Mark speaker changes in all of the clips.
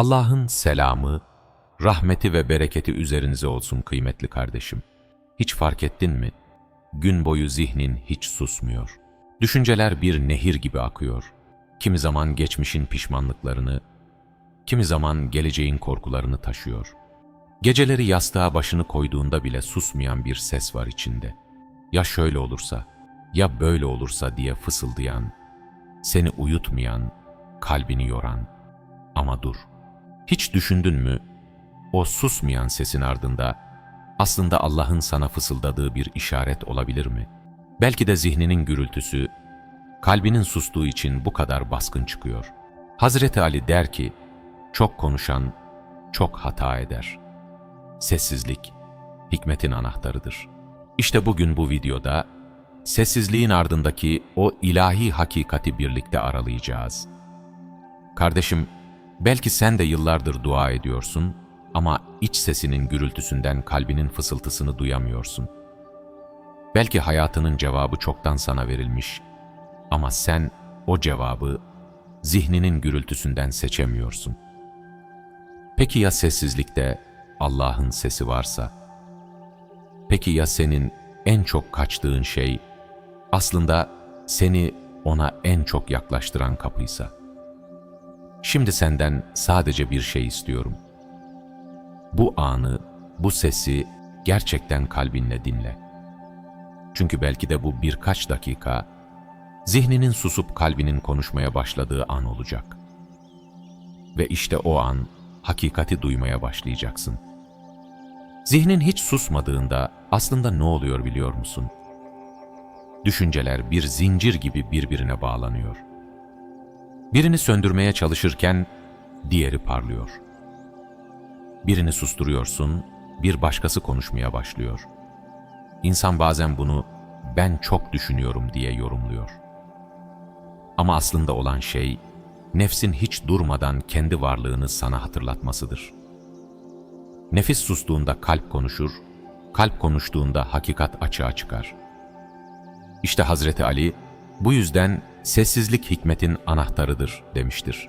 Speaker 1: Allah'ın selamı, rahmeti ve bereketi üzerinize olsun kıymetli kardeşim. Hiç fark ettin mi? Gün boyu zihnin hiç susmuyor. Düşünceler bir nehir gibi akıyor. Kimi zaman geçmişin pişmanlıklarını, kimi zaman geleceğin korkularını taşıyor. Geceleri yastığa başını koyduğunda bile susmayan bir ses var içinde. Ya şöyle olursa, ya böyle olursa diye fısıldayan, seni uyutmayan, kalbini yoran. Ama dur, hiç düşündün mü o susmayan sesin ardında aslında Allah'ın sana fısıldadığı bir işaret olabilir mi? Belki de zihninin gürültüsü, kalbinin sustuğu için bu kadar baskın çıkıyor. Hazreti Ali der ki, çok konuşan çok hata eder. Sessizlik, hikmetin anahtarıdır. İşte bugün bu videoda, sessizliğin ardındaki o ilahi hakikati birlikte aralayacağız. Kardeşim, belki sen de yıllardır dua ediyorsun ama iç sesinin gürültüsünden kalbinin fısıltısını duyamıyorsun. Belki hayatının cevabı çoktan sana verilmiş ama sen o cevabı zihninin gürültüsünden seçemiyorsun. Peki ya sessizlikte Allah'ın sesi varsa? Peki ya senin en çok kaçtığın şey aslında seni ona en çok yaklaştıran kapıysa? Şimdi senden sadece bir şey istiyorum. Bu anı, bu sesi gerçekten kalbinle dinle. Çünkü belki de bu birkaç dakika zihninin susup kalbinin konuşmaya başladığı an olacak. Ve işte o an hakikati duymaya başlayacaksın. Zihnin hiç susmadığında aslında ne oluyor biliyor musun? Düşünceler bir zincir gibi birbirine bağlanıyor. Birini söndürmeye çalışırken diğeri parlıyor. Birini susturuyorsun, bir başkası konuşmaya başlıyor. İnsan bazen bunu ben çok düşünüyorum diye yorumluyor. Ama aslında olan şey nefsin hiç durmadan kendi varlığını sana hatırlatmasıdır. Nefis sustuğunda kalp konuşur, kalp konuştuğunda hakikat açığa çıkar. İşte Hazreti Ali bu yüzden sessizlik hikmetin anahtarıdır demiştir.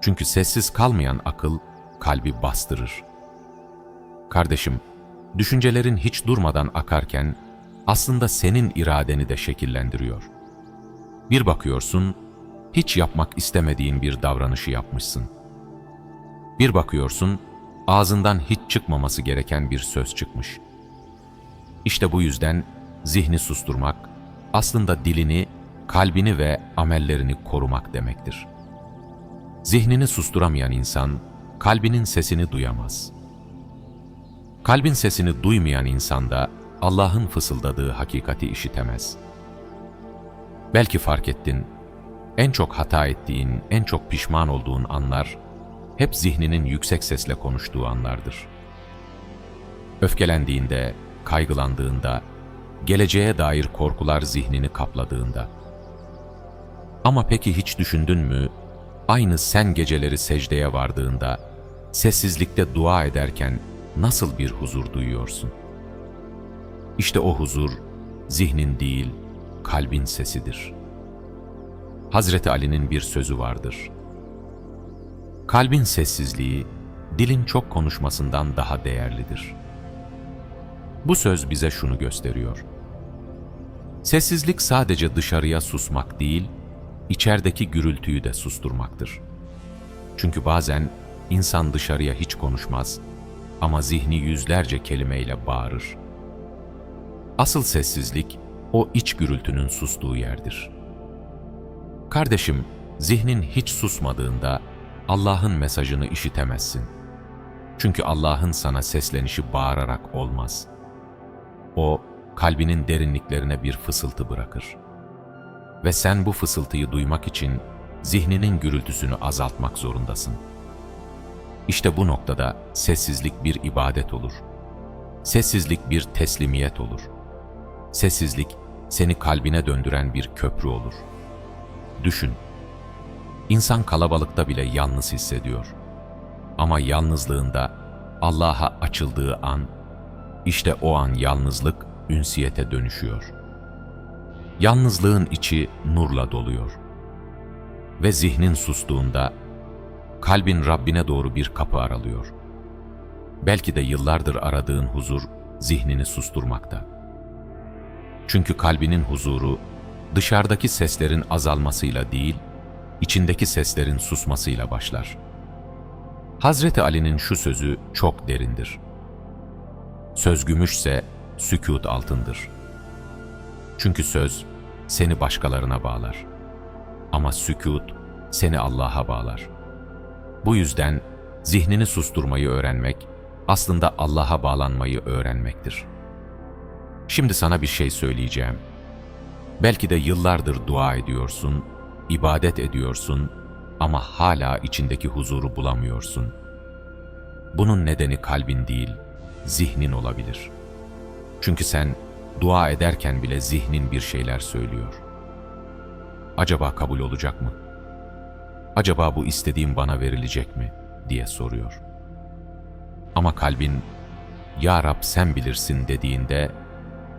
Speaker 1: Çünkü sessiz kalmayan akıl kalbi bastırır. Kardeşim, düşüncelerin hiç durmadan akarken aslında senin iradeni de şekillendiriyor. Bir bakıyorsun, hiç yapmak istemediğin bir davranışı yapmışsın. Bir bakıyorsun, ağzından hiç çıkmaması gereken bir söz çıkmış. İşte bu yüzden zihni susturmak, aslında dilini, kalbini ve amellerini korumak demektir. Zihnini susturamayan insan, kalbinin sesini duyamaz. Kalbin sesini duymayan insan da Allah'ın fısıldadığı hakikati işitemez. Belki fark ettin, en çok hata ettiğin, en çok pişman olduğun anlar, hep zihninin yüksek sesle konuştuğu anlardır. Öfkelendiğinde, kaygılandığında, geleceğe dair korkular zihnini kapladığında. Ama peki hiç düşündün mü, aynı sen geceleri secdeye vardığında, sessizlikte dua ederken nasıl bir huzur duyuyorsun? İşte o huzur, zihnin değil, kalbin sesidir. Hazreti Ali'nin bir sözü vardır. Kalbin sessizliği, dilin çok konuşmasından daha değerlidir. Bu söz bize şunu gösteriyor. Sessizlik sadece dışarıya susmak değil, içerideki gürültüyü de susturmaktır. Çünkü bazen insan dışarıya hiç konuşmaz ama zihni yüzlerce kelimeyle bağırır. Asıl sessizlik o iç gürültünün sustuğu yerdir. Kardeşim, zihnin hiç susmadığında Allah'ın mesajını işitemezsin. Çünkü Allah'ın sana seslenişi bağırarak olmaz. O, kalbinin derinliklerine bir fısıltı bırakır. Ve sen bu fısıltıyı duymak için zihninin gürültüsünü azaltmak zorundasın. İşte bu noktada sessizlik bir ibadet olur. Sessizlik bir teslimiyet olur. Sessizlik seni kalbine döndüren bir köprü olur. Düşün, İnsan kalabalıkta bile yalnız hissediyor. Ama yalnızlığında Allah'a açıldığı an, işte o an yalnızlık ünsiyete dönüşüyor. Yalnızlığın içi nurla doluyor. Ve zihnin sustuğunda kalbin Rabbine doğru bir kapı aralıyor. Belki de yıllardır aradığın huzur zihnini susturmakta. Çünkü kalbinin huzuru dışarıdaki seslerin azalmasıyla değil, içindeki seslerin susmasıyla başlar. Hazreti Ali'nin şu sözü çok derindir. Söz gümüşse sükût altındır. Çünkü söz seni başkalarına bağlar. Ama sükût seni Allah'a bağlar. Bu yüzden zihnini susturmayı öğrenmek, aslında Allah'a bağlanmayı öğrenmektir. Şimdi sana bir şey söyleyeceğim. Belki de yıllardır dua ediyorsun, ibadet ediyorsun ama hala içindeki huzuru bulamıyorsun. Bunun nedeni kalbin değil, zihnin olabilir. Çünkü sen dua ederken bile zihnin bir şeyler söylüyor. Acaba kabul olacak mı? Acaba bu istediğim bana verilecek mi? diye soruyor. Ama kalbin, Ya Rab sen bilirsin dediğinde,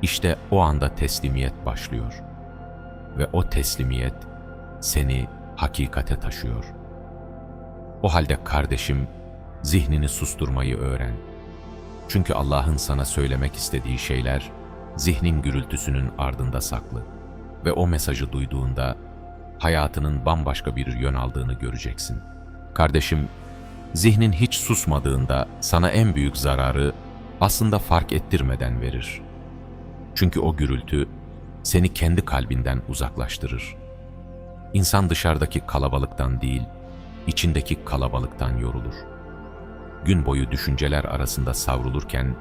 Speaker 1: işte o anda teslimiyet başlıyor. Ve o teslimiyet seni hakikate taşıyor. O halde kardeşim, zihnini susturmayı öğren. Çünkü Allah'ın sana söylemek istediği şeyler, zihnin gürültüsünün ardında saklı. Ve o mesajı duyduğunda, hayatının bambaşka bir yön aldığını göreceksin. Kardeşim, zihnin hiç susmadığında sana en büyük zararı aslında fark ettirmeden verir. Çünkü o gürültü seni kendi kalbinden uzaklaştırır. İnsan dışarıdaki kalabalıktan değil, içindeki kalabalıktan yorulur. Gün boyu düşünceler arasında savrulurken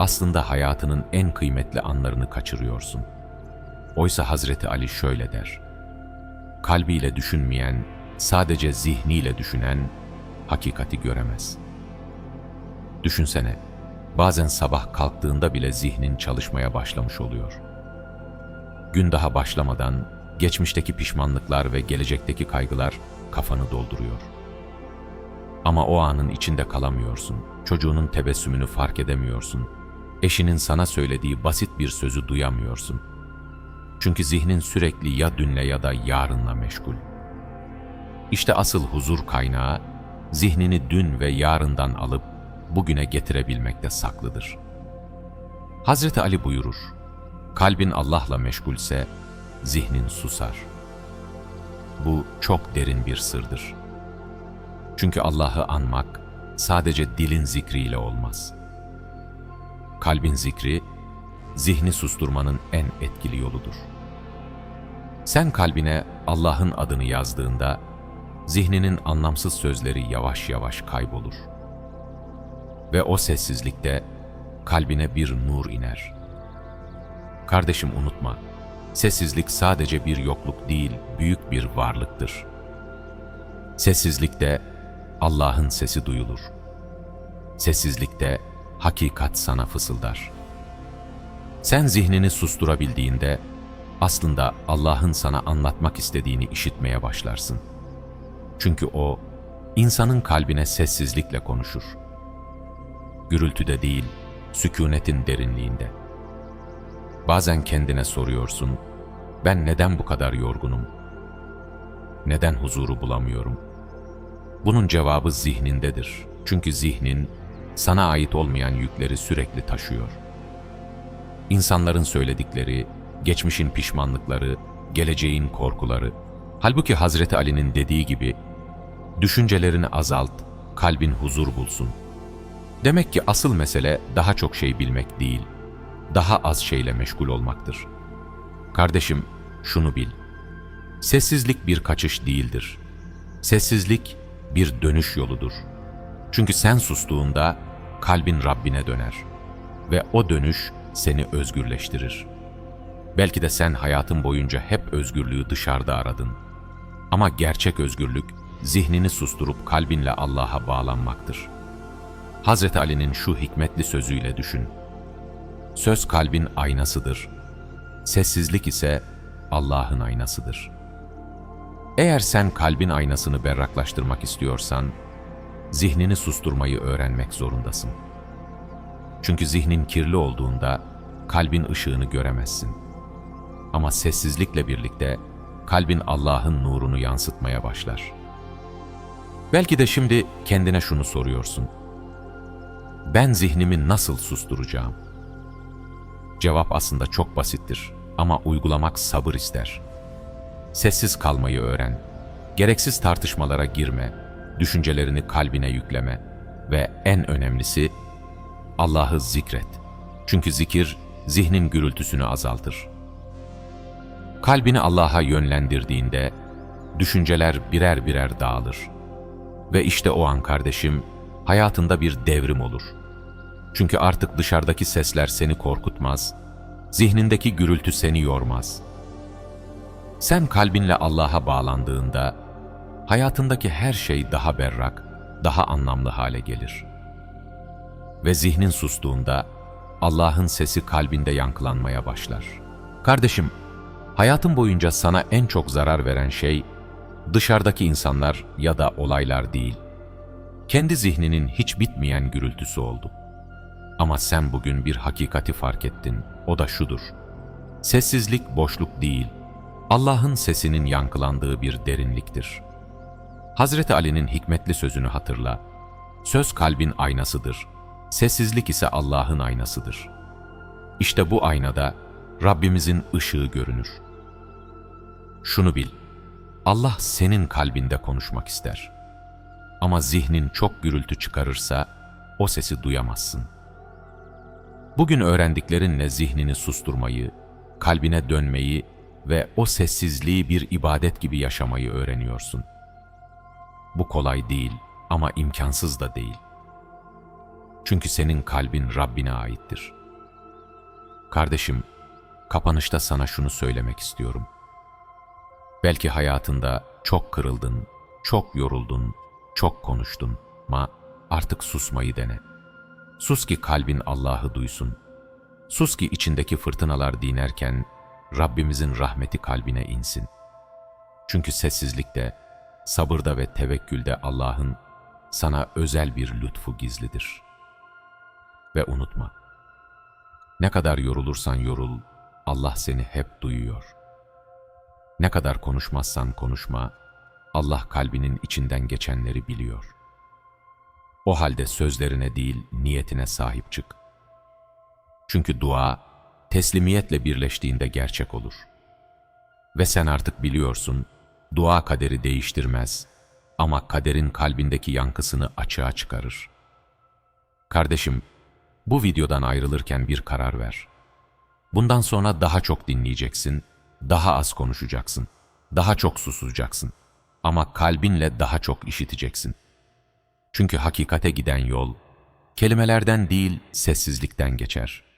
Speaker 1: aslında hayatının en kıymetli anlarını kaçırıyorsun. Oysa Hazreti Ali şöyle der: Kalbiyle düşünmeyen, sadece zihniyle düşünen hakikati göremez. Düşünsene, bazen sabah kalktığında bile zihnin çalışmaya başlamış oluyor. Gün daha başlamadan geçmişteki pişmanlıklar ve gelecekteki kaygılar kafanı dolduruyor. Ama o anın içinde kalamıyorsun. Çocuğunun tebessümünü fark edemiyorsun. Eşinin sana söylediği basit bir sözü duyamıyorsun. Çünkü zihnin sürekli ya dünle ya da yarınla meşgul. İşte asıl huzur kaynağı zihnini dün ve yarından alıp bugüne getirebilmekte saklıdır. Hazreti Ali buyurur, kalbin Allah'la meşgulse zihnin susar. Bu çok derin bir sırdır. Çünkü Allah'ı anmak sadece dilin zikriyle olmaz. Kalbin zikri, zihni susturmanın en etkili yoludur. Sen kalbine Allah'ın adını yazdığında, zihninin anlamsız sözleri yavaş yavaş kaybolur. Ve o sessizlikte kalbine bir nur iner. Kardeşim unutma, sessizlik sadece bir yokluk değil, büyük bir varlıktır. Sessizlikte Allah'ın sesi duyulur. Sessizlikte hakikat sana fısıldar. Sen zihnini susturabildiğinde aslında Allah'ın sana anlatmak istediğini işitmeye başlarsın. Çünkü O, insanın kalbine sessizlikle konuşur. Gürültüde değil, sükunetin derinliğinde. Bazen kendine soruyorsun, ben neden bu kadar yorgunum? Neden huzuru bulamıyorum? Bunun cevabı zihnindedir. Çünkü zihnin sana ait olmayan yükleri sürekli taşıyor. İnsanların söyledikleri, geçmişin pişmanlıkları, geleceğin korkuları. Halbuki Hazreti Ali'nin dediği gibi, düşüncelerini azalt, kalbin huzur bulsun. Demek ki asıl mesele daha çok şey bilmek değil, daha az şeyle meşgul olmaktır. Kardeşim, şunu bil. Sessizlik bir kaçış değildir. Sessizlik bir dönüş yoludur. Çünkü sen sustuğunda kalbin Rabbine döner ve o dönüş seni özgürleştirir. Belki de sen hayatın boyunca hep özgürlüğü dışarıda aradın. Ama gerçek özgürlük zihnini susturup kalbinle Allah'a bağlanmaktır. Hazreti Ali'nin şu hikmetli sözüyle düşün. Söz kalbin aynasıdır. Sessizlik ise Allah'ın aynasıdır. Eğer sen kalbin aynasını berraklaştırmak istiyorsan, zihnini susturmayı öğrenmek zorundasın. Çünkü zihnin kirli olduğunda kalbin ışığını göremezsin. Ama sessizlikle birlikte kalbin Allah'ın nurunu yansıtmaya başlar. Belki de şimdi kendine şunu soruyorsun. Ben zihnimi nasıl susturacağım? Cevap aslında çok basittir ama uygulamak sabır ister. Sessiz kalmayı öğren. Gereksiz tartışmalara girme. Düşüncelerini kalbine yükleme. Ve en önemlisi Allah'ı zikret. Çünkü zikir zihnin gürültüsünü azaltır. Kalbini Allah'a yönlendirdiğinde düşünceler birer birer dağılır. Ve işte o an kardeşim hayatında bir devrim olur. Çünkü artık dışarıdaki sesler seni korkutmaz, zihnindeki gürültü seni yormaz. Sen kalbinle Allah'a bağlandığında hayatındaki her şey daha berrak, daha anlamlı hale gelir. Ve zihnin sustuğunda Allah'ın sesi kalbinde yankılanmaya başlar. Kardeşim, hayatın boyunca sana en çok zarar veren şey dışarıdaki insanlar ya da olaylar değil. Kendi zihninin hiç bitmeyen gürültüsü oldu. Ama sen bugün bir hakikati fark ettin. O da şudur. Sessizlik boşluk değil, Allah'ın sesinin yankılandığı bir derinliktir. Hazreti Ali'nin hikmetli sözünü hatırla. Söz kalbin aynasıdır. Sessizlik ise Allah'ın aynasıdır. İşte bu aynada Rabbimizin ışığı görünür. Şunu bil, Allah senin kalbinde konuşmak ister. Ama zihnin çok gürültü çıkarırsa o sesi duyamazsın. Bugün öğrendiklerinle zihnini susturmayı, kalbine dönmeyi ve o sessizliği bir ibadet gibi yaşamayı öğreniyorsun. Bu kolay değil ama imkansız da değil. Çünkü senin kalbin Rabbine aittir. Kardeşim, kapanışta sana şunu söylemek istiyorum. Belki hayatında çok kırıldın, çok yoruldun, çok konuştun ama artık susmayı dene. Sus ki kalbin Allah'ı duysun. Sus ki içindeki fırtınalar dinerken Rabbimizin rahmeti kalbine insin. Çünkü sessizlikte, sabırda ve tevekkülde Allah'ın sana özel bir lütfu gizlidir. Ve unutma, ne kadar yorulursan yorul, Allah seni hep duyuyor. Ne kadar konuşmazsan konuşma, Allah kalbinin içinden geçenleri biliyor. O halde sözlerine değil, niyetine sahip çık. Çünkü dua, teslimiyetle birleştiğinde gerçek olur. Ve sen artık biliyorsun, dua kaderi değiştirmez ama kaderin kalbindeki yankısını açığa çıkarır. Kardeşim, bu videodan ayrılırken bir karar ver. Bundan sonra daha çok dinleyeceksin, daha az konuşacaksın, daha çok susacaksın ama kalbinle daha çok işiteceksin. Çünkü hakikate giden yol, kelimelerden değil sessizlikten geçer.''